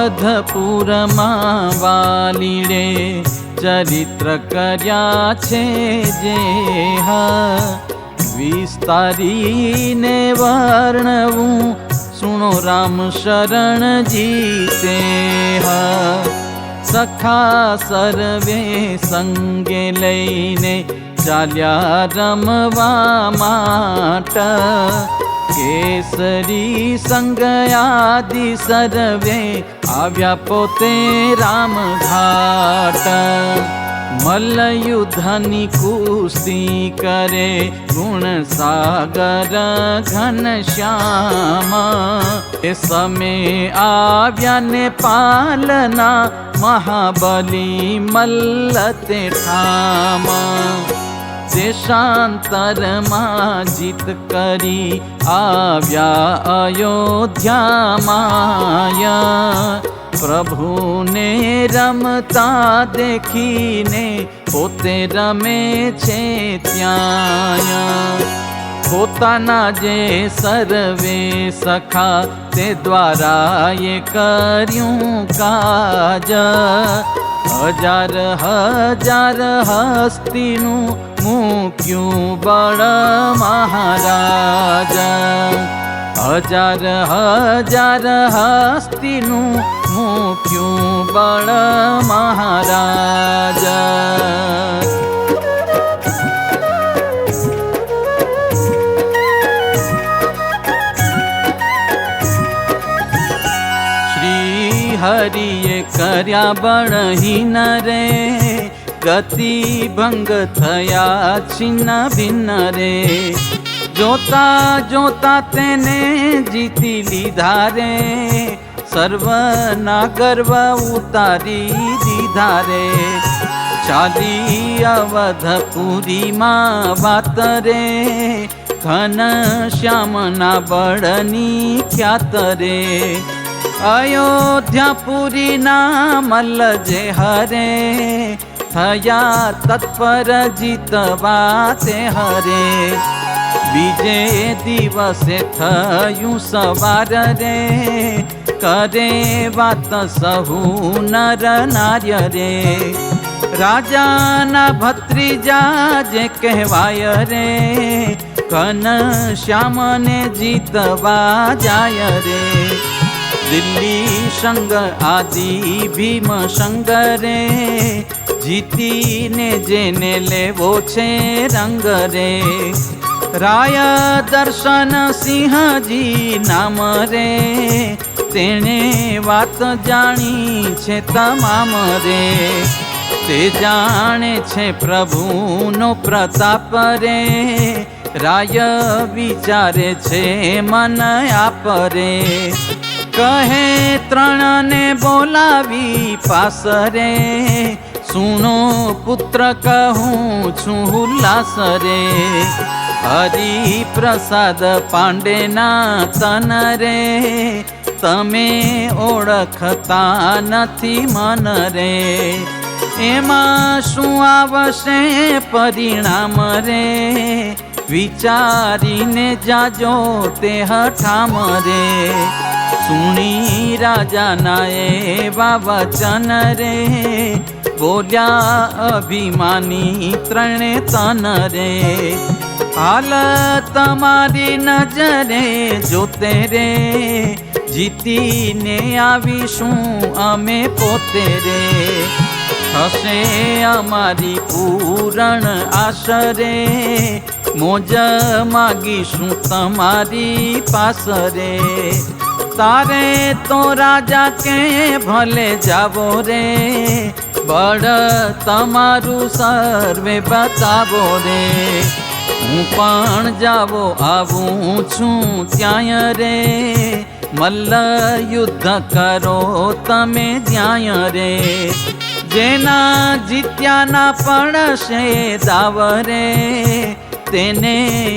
અવધપુરમાં વાલીણે ચરિત્ર કર્યા છે જે હા વિસ્તારીને વર્ણવું. સુણો રામ શરણ જીતે સખા સર્વે સંગે લઈને ચાલ્યા રમવા માટ. सङ्गयादिवे आव्यामघाटयुद्धनि कुस्ती करे गुणसागर घन श्याम आव्या नेपालना महाबली मल्लते ठामा। દેશાંતરમાં જીત કરી આવ્યા અયોધ્યામાં પ્રભુને રમતા દેખીને પોતે રમે છે ત્યાં પોતાના જે સર્વે સખા તે દ્વારા એ કર્યું કાજ. હજાર હજાર હસ્તીનું મૂક્યું બળ મહારાજ. હજાર હજાર હસ્તીનું મૂક્યું બળ મહારાજ. કર્યા બળહીન રે ગતિ ભંગ થયા છિન્ન ભિન્ન રે. જોતા જોતા તેને જીતી લીધા રે, સર્વના ગર્વ ઉતારી દીધા રે. ચાલી અવધપુરીમાં વાત રે, ઘન શ્યામના બળની ખ્યાત રે. અયોધ્યાપુરીના મલ્લ જે હરે, થયા તત્પર જીતવા તે હરે. બીજે દિવસે થયું સવાર રે, કરે વાત સહુ નર નાર્ય રે. રાજાના ભત્રીજા જે કહેવાય રે, ઘન શ્યામને જીતવા જાય રે. દિલ્હી સંગ, આદિ ભીમ સંગરે. જીતીને જેને લેવો છે રંગ રે રાય દર્શન સિંહજી નામ રે તેણે વાત જાણી છે તમામ રે તે જાણે છે પ્રભુનો પ્રતાપ રે. રાય વિચારે છે મન આપ રે કહે, ત્રણને બોલાવી પાસરે સુનો પુત્ર કહું છું, ઉલ્લાસ રે. પ્રસાદ પાંડેના તન રે. તમે ઓળખતા નથી મન રે. એમાં શું આવશે પરિણામ રે? વિચારીને જાજો તે હઠામ રે. સુણી રાજાના બાબા ચન રે બોલ્યા અભિમાની ત્રણે તન રે હાલ તમારી નજરે જોતે રે જીતીને આવીશું અમે પોતે રે થશે અમારી પૂરણ આશરે મોજ માગીશું તમારી પાસરે તારે તો રાજા કે ભલે જાવો રે બળ તમારું સર્વે બતાવો રે હું પણ જાવો આવું છું ત્યાં રે મલ્લ યુદ્ધ કરો તમે જ્યાં રે જેના જીત્યાના પડશે દાવરે તેને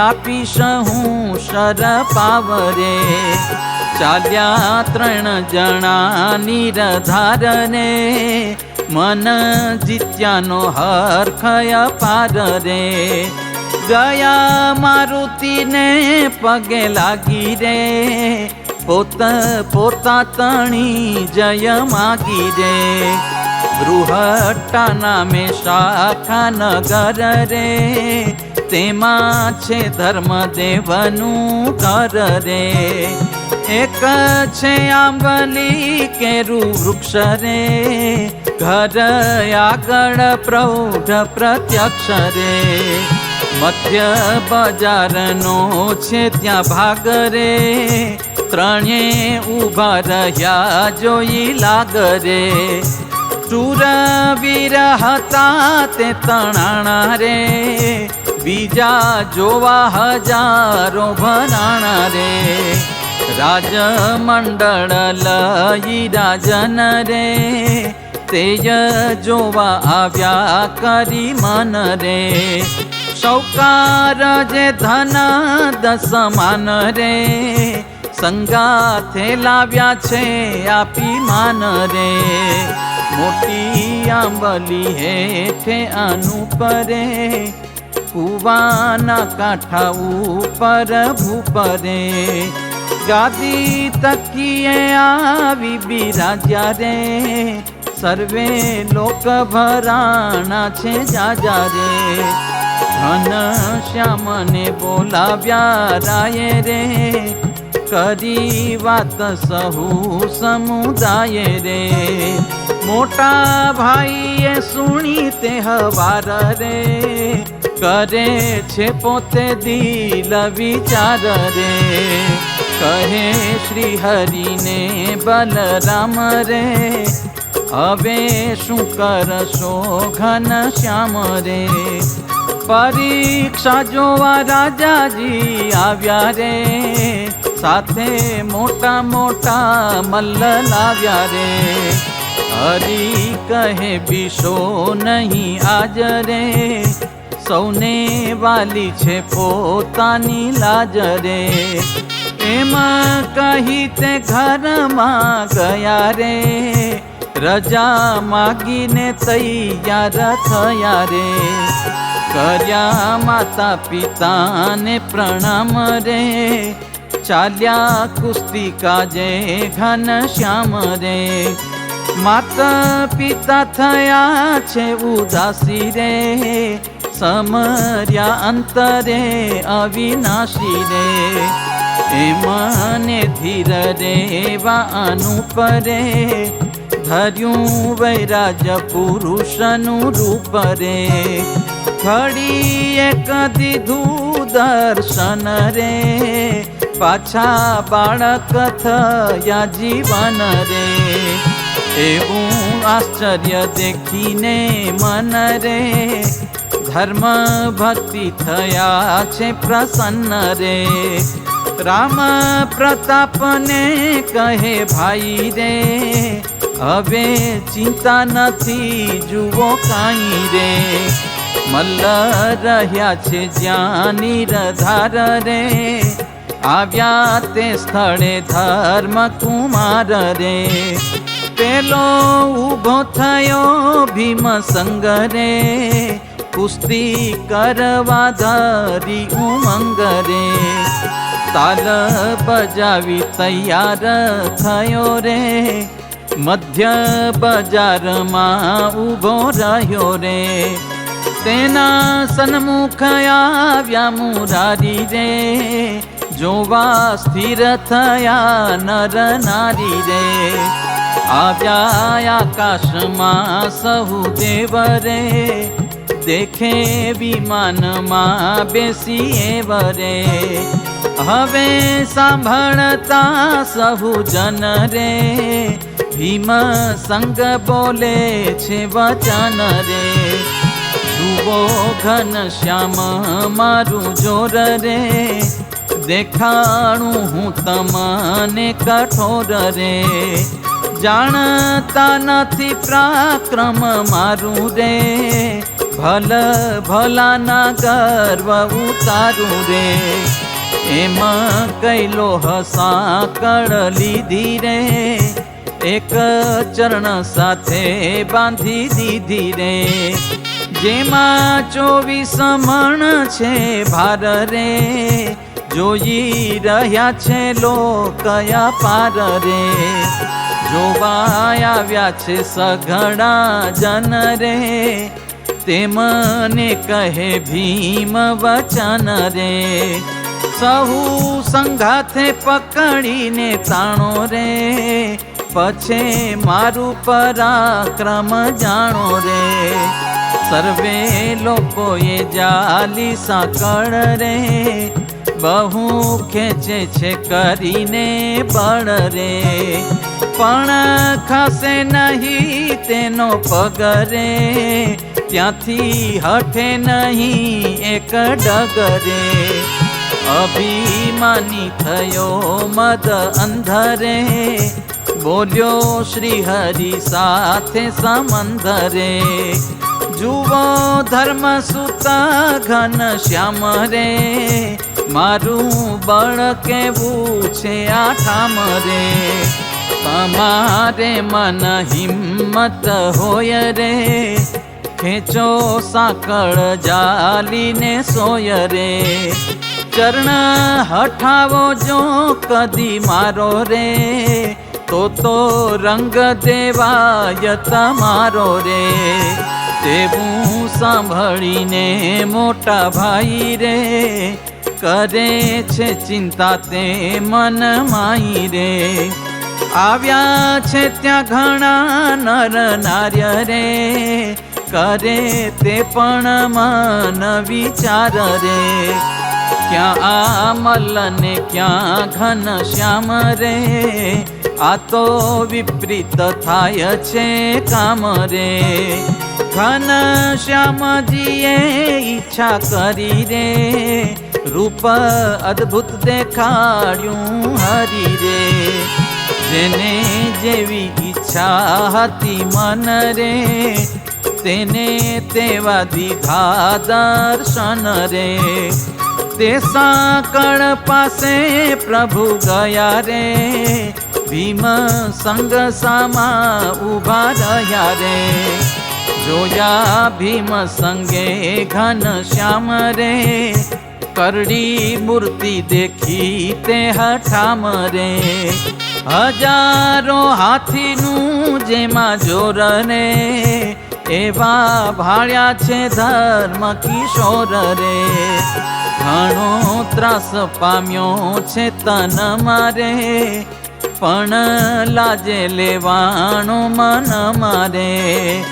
આપીશ હું શરપાવ રે ચાલ્યા ત્રણ જણા નિરધાર ને મન જીત્યાનો હરખય પાર રે. ગયા મારુતિને પગે લાગી રે. પોત પોતા તણી જય માગી રે. બૃહટ્ટા નામે શાખા નગર રે. તેમાં છે ધર્મદેવનું કર રે. એક છે આંબલી કેરું વૃક્ષ રે. ઘર આગળ પ્રૌઢ પ્રત્યક્ષ રે. મધ્ય બજારનો છે ત્યાં ભાગ રે. ત્રણે ઊભા રહ્યા જોઈ લાગરે ચૂરવીર હતા તે તણાણા રે. બીજા જોવા હજારો ભરાણા રે. રાજમંડળ લઈ રાજન રે. તેજ જોવા આવ્યા કરી મન રે. સૌકાર જે ધન દસમાન રે. સંગાથે લાવ્યા છે આપી માન રે. મોટી આંબલી હેઠે અનુપરે કુવાના કાંઠા ઉપર ભૂપરે. ગાદી તકીએ આવી બિરાજ્યા રે. સર્વે લોક ભરાણા છે જાજા રે. ઘન શ્યામને બોલાવ્યા રાય રે. કરી વાત સહુ સમુદાય રે. મોટા ભાઈએ સુણી તે હવાર રે. કરે છે પોતે દિલ વિચાર રે કહે શ્રી હરિને બલરામ રે, હવે શું કરશો ઘન શ્યામ રે? પરીક્ષા જોવા રાજાજી આવ્યા રે. સાથે મોટા મોટા મલ્લ લાવ્યા રે. હરી કહે બીશો નહીં આજ રે. સૌને વાલી છે પોતાની લાજ રે એમાં કહી તે ઘરમાં ગયા રે. રજા માગીને તૈયાર થયા રે. કર્યા માતા પિતાને પ્રણામ રે. ચાલ્યા કુસ્તી કાજે ઘન શ્યામ રે. માતા પિતા થયા છે ઉદાસી રે. સમર્યા અંતરે અવિનાશી રે એમને ધીર રેવા અનુપરે ધર્યું વૈરાજ પુરુષનું રૂપ રે ઘડીએ કદીધું દર્શન રે પાછા બાળક થયા જીવન રે એવું આશ્ચર્ય દેખીને મન રે ધર્મ ભક્તિ થયા છે પ્રસન્ન રે રામ પ્રતાપને કહે ભાઈ રે હવે ચિંતા નથી જુઓ કાંઈ રે મલ્લ રહ્યા છે જ્યાં નિરધાર રે આવ્યા તે સ્થળે ધર્મ કુમાર રે પેલો ઊભો થયો ભીમ સંગ રે કુસ્તી કરવા ધરી ઉમંગ રે તાલ બજાવી તૈયાર થયો રે મધ્ય બજારમાં ઊભો રહ્યો રે તેના સન્મુખ આવ્યા મુરારી રે જોવા સ્થિર થયા નર નારી રે આવ્યા આકાશમાં સહુ દેવ રે દેખે વિમાનમાં બેસી વરે. હવે સાંભળતા સહુ જન રે. ભીમ સંગ બોલે છે વચન રે. જુઓ ઘન શ્યામ, મારું જોર રે. દેખાણું હું તમને કઠોર રે. જાણતા નથી પ્રાક્રમ મારું રે. ભલ ભલાના ગર્વ ઉતારું રે. એમાં હસા કળ લીધી રે. એક ચરણ સાથે બાંધી દીધી રે. જેમાં ચોવીસ મણ છે ભાર રે. જોઈ રહ્યા છે લોકયા પાર રે. જોવા આવ્યા છે સઘળા જન રે. તે મને કહે ભીમ વચન રે સહુ સંઘાથે પકડીને તાણો રે પછે મારું પરાક્રમ જાણો રે સર્વે લોકોએ જાલી સાંકળ રે બહુ ખેંચે છે કરીને બળ રે પણ ખસે નહીં તેનો પગ રે ત્યાંથી હઠે નહીં એક ડગરે અભિમાની થયો મદ અંધરે બોલ્યો શ્રી હરિ સાથે સમંદરે જુઓ ધર્મ સુતા ઘન શ્યામ રે. મારું બળ કેવું છે આઠામ રે? તમારે મન હિંમત હોય રે. ખેંચો સાંકળ જાલીને સોય રે. ચરણ હઠાવો જો કદી મારો રે, તો તો રંગ દેવાય તમારો રે. તેવું સાંભળીને મોટા ભાઈ રે, કરે છે ચિંતા તે મન માઈ રે. આવ્યા છે ત્યાં ઘણા નર નાર્ય રે, કરે તે પણ મન વિચાર રે. ક્યાં આ મલ ને ક્યાં ઘન શ્યામ રે? આ તો વિપરીત થાય છે કામ રે. ઘન શ્યામજીએ ઈચ્છા કરી રે. રૂપ અદ્ભુત દેખાડ્યું હરી રે. જેને જેવી ઈચ્છા હતી મન રે, તેને તેવા દીધા દર્શન રે. તે સાંકળ પાસે પ્રભુ ગયા રે. ભીમ સંગ સામા ઊભા રહ્યા રે. જોયા ભીમ સંગે ઘન શ્યામ રે. કરડી મૂર્તિ દેખી તે હઠામ રે. હજારો હાથીનું જેમાં જોર રે. એવા ભાળ્યા છે ધર્મ કિશોર રે. ઘણો ત્રાસ પામ્યો છે તન મારે. પણ લાજે લેવાનો મન મારે.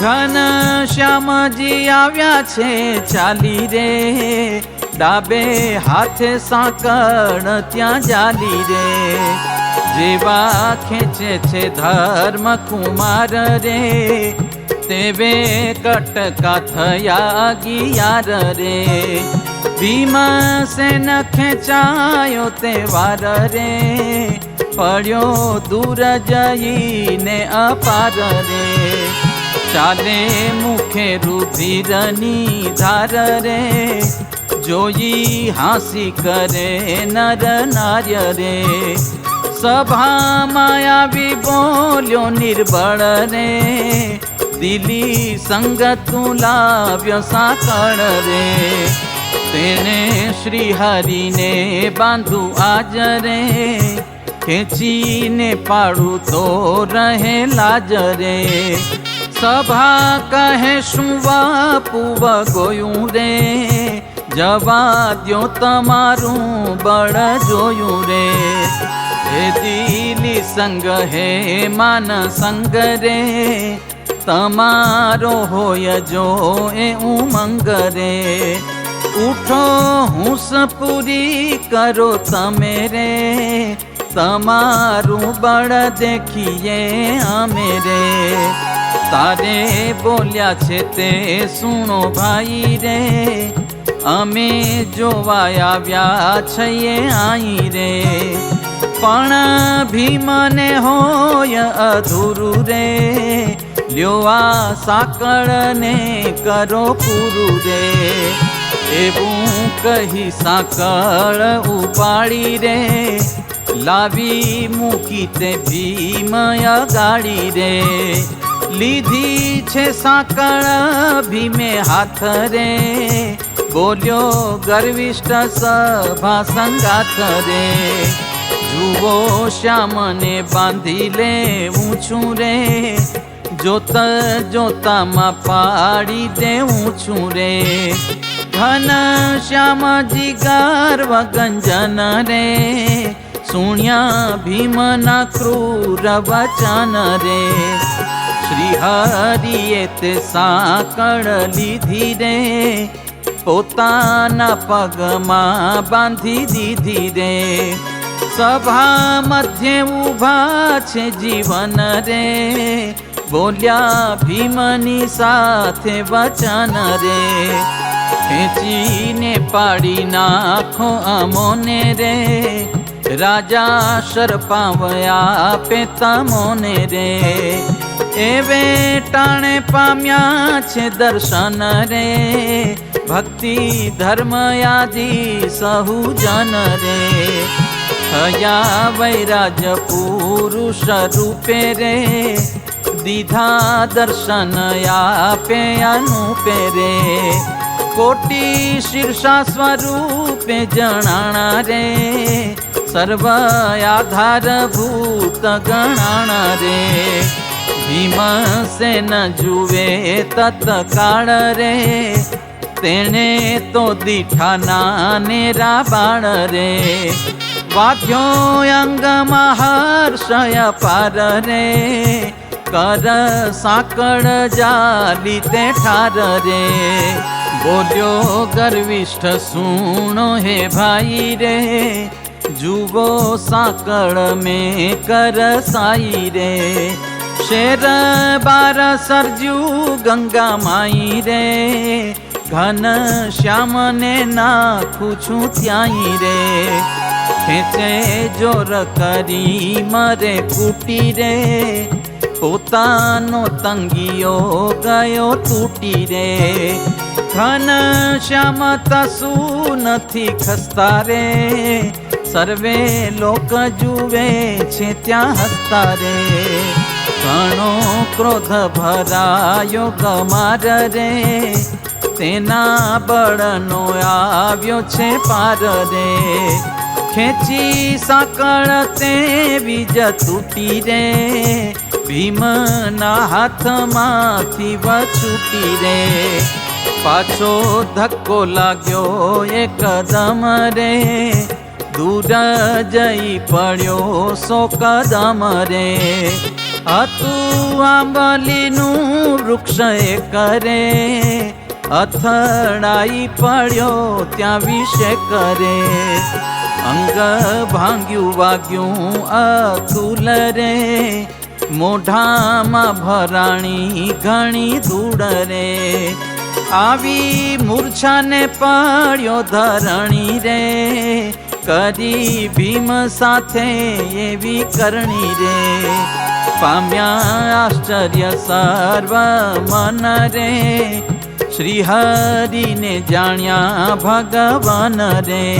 ઘન શ્યામજી આવ્યા છે ચાલી રે. ડાબે હાથે સાંકળ ત્યાં જાલી રે. જેવા ખેંચે છે ધર્મ કુમાર રે. તેવે કટકા થયા ગિયાર રે ભીમસેન ખેંચાયો તે વાર રે પડ્યો દૂર જઈને અપાર રે ચાલે મુખે રુધિરની ધાર રે જોઈ હાસી કરે નર નાર્ય રે સભામાં આવી બોલ્યો નિર્બળ રે દિલી સંગતું લાવ્યો સાકળ રે તેને શ્રી હરિને બાંધુ આજ રે ખેંચીને પાડું તો રહે લાજ રે સભા કહે શું વાપુ ગોયું રે જવા દ્યો તમારું બળ જોયું રે હે દિલી સંગ હે માન સંગ રે તમારો હોય જો એ ઉમંગ રે. ઉઠો હુંસ પૂરી કરો તમે રે. તમારું બળ દેખીએ અમે રે. તારે બોલ્યા છે તે સુણો ભાઈ રે. અમે જોવા આવ્યા છીએ આઈ રે. પણ ભીમને હોય અધૂરું રે. લ્યો આ સાકળને કરો પૂરું રે. એવું કહી સાકળ ઉપાડી રે. લાવી મૂકી તે ભીમય ગાડી રે. લીધી છે સાંકળ ભીમે હાથ રે. બોલ્યો ગર્વિષ્ઠ સભા સંગાથ રે. જુઓ શ્યામને બાંધી લેવું છું રે. જોત જોતામાં પાડી દેવું છું રે. ઘન શ્યામ ગર્વ ગંજન રે. સુણ્યા ભીમના ક્રૂર વચન રે. શ્રી હરિએ તે સાંકળ લીધી રે. પોતાના પગમાં બાંધી દીધી રે. સભા મધ્ય ઊભા છે જીવન રે. બોલ્યા ભીમની સાથે વચન રે. ખેંચીને પાડી નાખો અમોને રે. રાજા શરપાવયા પે તમોને રે. એવે ટાણે પામ્યા છે દર્શન રે. ભક્તિ ધર્મ યાદી સહુ જન રે. હયા વૈરાજ પુરુષ રૂપે રે. દીધા દર્શન આપે અનુપે રે કોટી શીર્ષા સ્વરૂપે જણાણા રે. સર્વ આધાર ભૂત ગણાણા રે. ભીમસેન જુએ તત્કાળ રે. તેણે તો દીઠા નાનેરા રાબાણ રે. વાદ્યો અંગમાં હર્ષય પાર રે. કર સાંકળ જાલી તે ઠાર રે બોલ્યો ગર્વિષ્ઠ સુણો હે ભાઈ રે જુવો સાંકળ મેં કર સાઈ રે શેર બાર સરજુ ગંગા માઈ રે ઘન શ્યામને નાખું છું ત્યાંય રે ખેંચે જોર કરી મરે કૂટી રે પોતાનો તંગીઓ ગયો તૂટી રે. ઘન શ્યામ શું નથી ખસતા રે. સર્વે લોક જુએ છે ત્યાં હસતા રે. ઘણો ક્રોધ ભરાયો ગમાર રે. તેના બળનો આવ્યો છે પાર રે. ખેંચી સાંકળ તે બીજ તૂટી રે. ભીમના હાથમાંથી વછૂટી રે. પાછો ધક્કો લાગ્યો એકદમ રે. દૂર જઈ પડ્યો સો કદમ રે. હતું આંબલીનું વૃક્ષ એ કરે અથડાઈ પડ્યો ત્યાં વિશે કરે અંગ ભાંગ્યું વાગ્યું અતુલ રે. મોઢામાં ભરાણી ઘણી ધૂળ રે. આવી મૂર્છાને પડ્યો ધરણી રે. કરી ભીમ સાથે એવી કરણી રે. પામ્યા આશ્ચર્ય સર્વ મન રે. શ્રી હરિને જાણ્યા ભગવાન રે.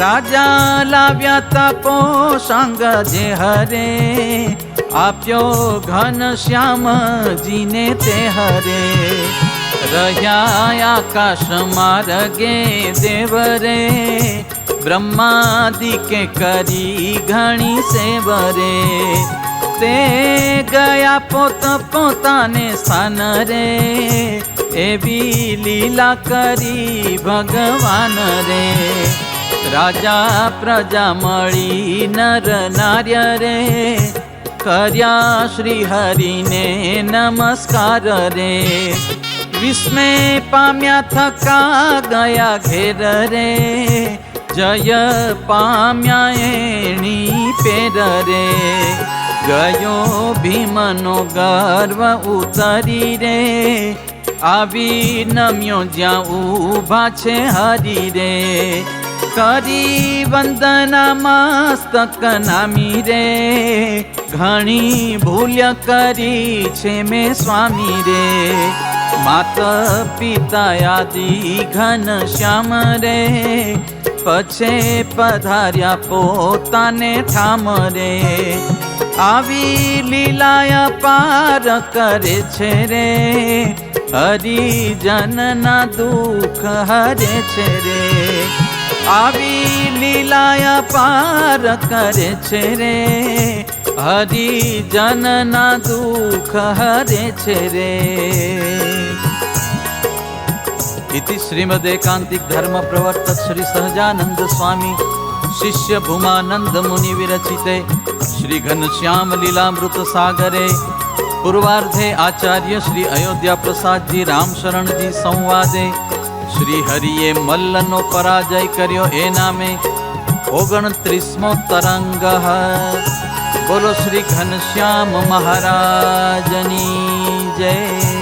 રાજા લાવ્યા તપો સંગ જે હરે. આપ્યો ઘન શ્યામજીને તે હરે. રહ્યા આકાશ માર્ગે દેવ રે બ્રહ્માદિકે કરી ઘણી સેવરે. તે ગયા પોત પોતાને સ્થાન રે. એવી લીલા કરી ભગવાન રે. રાજા પ્રજા મળી નર નાર્ય રે. કર્યા શ્રી હરિને નમસ્કાર રે. વિસ્મય પામ્યા થકા ગયા ઘેર રે. જય પામ્યા એણી પેર રે. ગયો ભીમનો ગર્વ ઉતરી રે. આવી નમ્યો જ્યાં ઊભા છે હરી રે. કરી વંદના મસ્તક નામી રે ઘણી ભૂલ્ય કરી છે મેં સ્વામી રે માત પિતા આદિ ઘન શ્યામ રે પછે પધાર્યા પોતાને ઠામ રે આવી લીલાયા પાર કરે છે રે, હરિજનના દુઃખ હરે છે રે. આવી લીલાયા પાર કરે છે રે હરિજનના દુઃખ હરે છે રે इति श्रीमदेकान्तिक धर्म प्रवर्तक श्री सहजानंद स्वामी शिष्य भूमानंद मुनि विरचिते श्री घनश्याम लीलामृत सागरे पूर्वार्धे आचार्य श्री अयोध्या प्रसाद जी राम शरण जी संवादे શ્રી હરિએ મલ્લનો પરાજય કર્યો એ નામે ઓગણત્રીસમો તરંગ બોલો શ્રી ઘનશ્યામ મહારાજની જય.